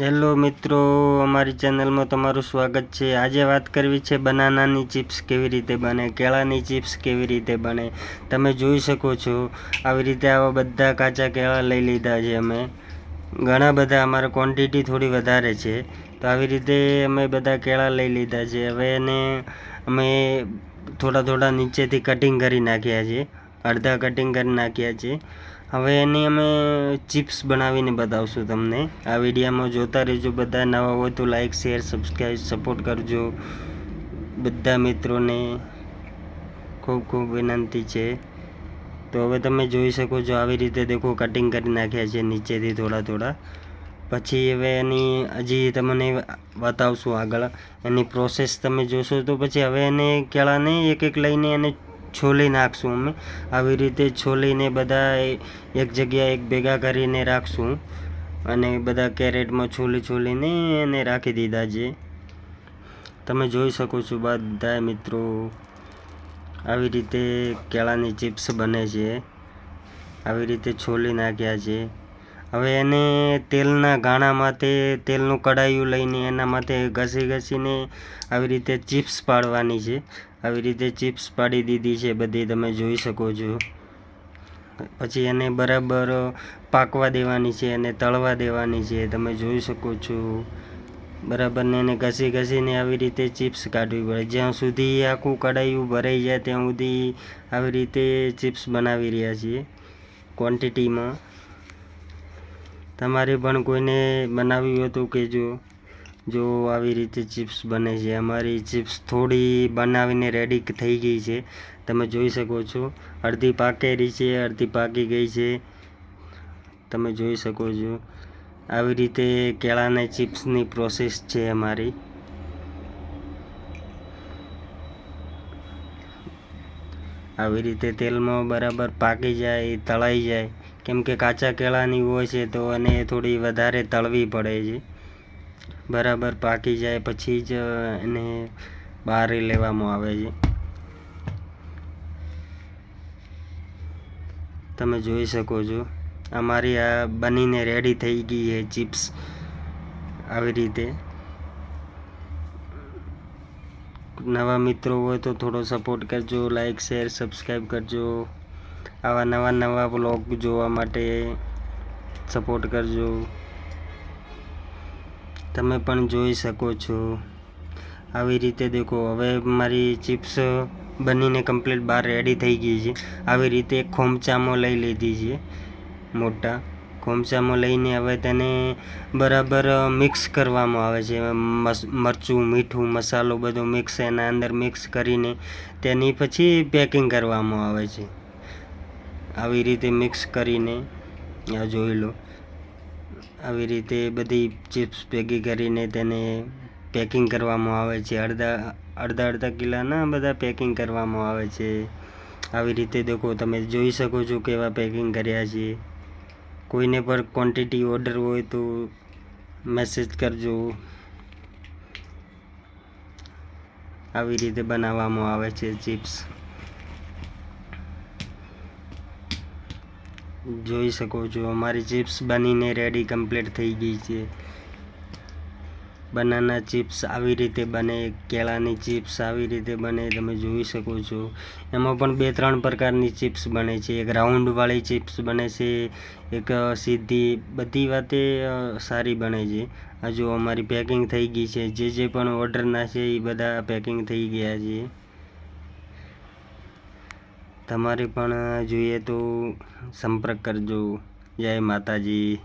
Hello મિત્રો, અમારી ચેનલમાં તમારું સ્વાગત છે. આજે વાત કરવી છે બનાનાની ચિપ્સ કેવી રીતે બને, કેળાની ચિપ્સ કેવી રીતે બને. તમે જોઈ શકો છો, આવી રીતે આવા બધા કાચા કેળા લઈ લીધા છે અમે. ઘણા બધા, અમારે ક્વોન્ટિટી થોડી વધારે છે. તો આવી રીતે અમે બધા કેળા લઈ લીધા છે. હવે એને અમે થોડા થોડા નીચેથી કટિંગ કરી નાખ્યા છે. અડધા કટિંગ કરી નાખ્યા છે. હવે એની અમે ચિપ્સ બનાવીને બતાવશું તમને. આ વિડીયામાં જોતા રહેજો બધા. નવા હોય તો લાઈક શેર સબસ્ક્રાઈબ સપોર્ટ કરજો. બધા મિત્રોને ખૂબ ખૂબ વિનંતી છે. તો હવે તમે જોઈ શકો છો આવી રીતે દેખો કટિંગ કરી નાખ્યા છે નીચેથી થોડા થોડા. પછી હવે એની હજી તમને બતાવશું આગળ. એની પ્રોસેસ તમે જોશો તો પછી હવે એને કેળાને એક એક લઈને એને છોલી નાખશું અમે. આવી રીતે છોલીને બધા એક જગ્યાએ એક ભેગા કરીને રાખશું. અને બધા કેરેટમાં છોલી છોલીને એને રાખી દીધા છે. તમે જોઈ શકો છો બધા મિત્રો, આવી રીતે કેળાની ચિપ્સ બને છે. આવી રીતે છોલી નાખ્યા છે. હવે એને તેલના ગાણા માથે તેલનું કડાયું લઈને એના માથે ઘસી ઘસીને આવી રીતે ચિપ્સ પાડવાની છે. આવી રીતે ચિપ્સ પાડી દીધી છે, બધી તમે જોઈ શકો છો. પછી એને બરાબર પાકવા દેવાની છે અને તળવા દેવાની છે, તમે જોઈ શકો છો. બરાબર ને એને ઘસી ઘસીને આવી રીતે ચિપ્સ કાઢવી પડે. જ્યાં સુધી આખું કડાયું ભરાઈ જાય, ત્યાં સુધી આવી રીતે ચિપ્સ બનાવી રહ્યા છીએ ક્વોન્ટિટીમાં તમારે પણ કોઈને બનાવ્યું હતું કે કહેજો જો આવી રીતે ચિપ્સ બને છે. અમારી ચિપ્સ થોડી બનાવીને રેડી થઈ ગઈ છે. તમે જોઈ શકો છો. અડધી પાકેલી છે, અડધી પાકી ગઈ છે. તમે જોઈ શકો છો. આવી રીતે કેળાના ચિપ્સની પ્રોસેસ છે અમારી. આવી રીતે તેલમાં બરાબર પાકી જાય, તળાઈ જાય. કેમ કે કાચા કેળાની હોય છે તો એને થોડી વધારે તળવી પડે છે. બરાબર પાકી જાય પછી જ એને બહાર લેવામાં આવે છે. તમે જોઈ શકો છો. અમારી આ બનીને રેડી થઈ ગઈ છે ચિપ્સ. આવી રીતે. નવા મિત્રો હોય તો થોડો સપોર્ટ કરજો લાઈક શેર સબસ્ક્રાઈબ કરજો. આવા નવા નવા બ્લોગ જોવા માટે સપોર્ટ કરજો. તમે પણ જોઈ શકો છો. આવી રીતે દેખો, હવે મારી ચિપ્સ બનીને કમ્પ્લીટ બહાર રેડી થઈ ગઈ છે. આવી રીતે એક ખોમચામાં લઈ લીધી છે, મોટા ખોમચામાં લઈને હવે તેને બરાબર મિક્સ કરવામાં આવે છે. મરચું, મીઠું, મસાલો બધો મિક્સ એના અંદર મિક્સ કરીને તેની પછી પેકિંગ કરવામાં આવે છે. આવી રીતે મિક્સ કરીને, આ જોઈ લો. આવી રીતે બધી ચિપ્સ ભેગી કરીને તેને પેકિંગ કરવામાં આવે છે. અડધા અડધા અડધા કિલાના બધા પેકિંગ કરવામાં આવે છે. આવી રીતે દેખો, તમે જોઈ શકો છો કેવા પેકિંગ કર્યા છે. કોઈને પણ ક્વોન્ટિટી ઓર્ડર હોય તો મેસેજ કરજો. આવી રીતે બનાવવામાં આવે છે ચિપ્સ. જોઈ શકો છો. અમારી ચિપ્સ બનીને રેડી કમ્પ્લીટ થઈ ગઈ છે. બનાના ચિપ્સ આવી રીતે બને, કેળાની ચિપ્સ આવી રીતે બને, તમે જોઈ શકો છો. એમાં પણ બે ત્રણ પ્રકારની ચિપ્સ બને છે. એક રાઉન્ડવાળી ચિપ્સ બને છે, એક સીધી, બધી વાતે સારી બને છે. હજુ અમારી પેકિંગ થઈ ગઈ છે. જે જે પણ ઓર્ડરના છે, એ બધા પેકિંગ થઈ ગયા છે. તમારે પણ જોઈએ તો સંપર્ક કરજો. જય માતાજી.